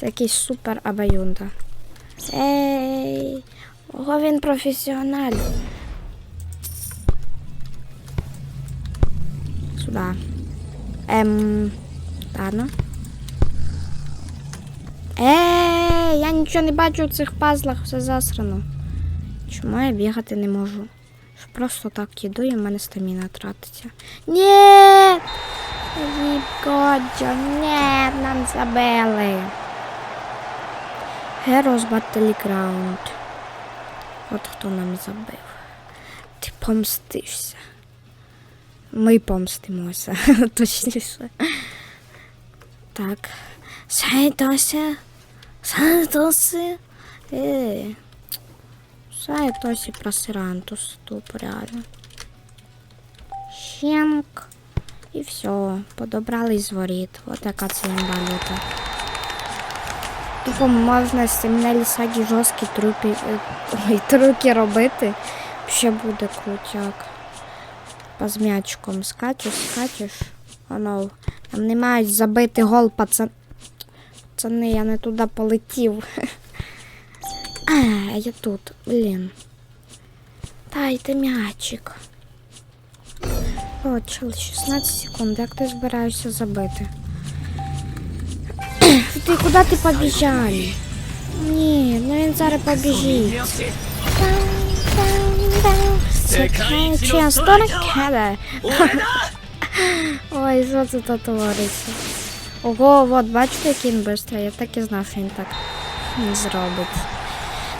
Це якийсь супер абаюнда. Ей, ого, він професіональ. Сюди. Ем. Ладно. Ей, я нічого не бачу в цих пазлах, все засрано. Чому я бігати не можу? Просто так їду і в мене стаміна тратиться. Ні! Відгоджо, ні, нам забили. Heroes Battleground. От хто нам забив. Ти помстишся. Ми помстимося, точніше. Так. Сайтося. Сайтоси. Е. Сайтосі просирантус туп, реально. Щенк. І все. Подобрали з воріт. От яка це валюта. Тупо можна з цим Нелісаді жорсткі трупи, е, ой, трюки робити. Ще буде крутяк. По з м'ячиком скачеш, скачеш. Оно. Там не мають забити гол, пацан. Пацани, я не туди полетів. А, я тут, блін. Дайте м'ячик. О, чел, 16 секунд, як ти збираєшся забити? Ти куди ти побіжав? Ні, ну він зараз побіжить. Це часто кеде. Ой, що це тут твориться? Ого, от бачите, який він швидкий. Я так і знав, що він так не зробить.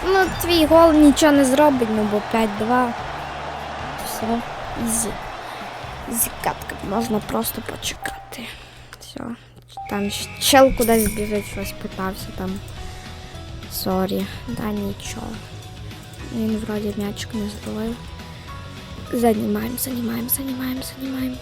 Ну, твій гол нічого не зробить, ну бо 5-2. Все, ізі. Ізі катка, можна просто почекати. Все. Там щ- чел кудись біжить, щось питався там. Сорі, да нічого. Він вроді м'ячик не зловив. Занімаємо, занімаємо, занімаємо, занімаємо.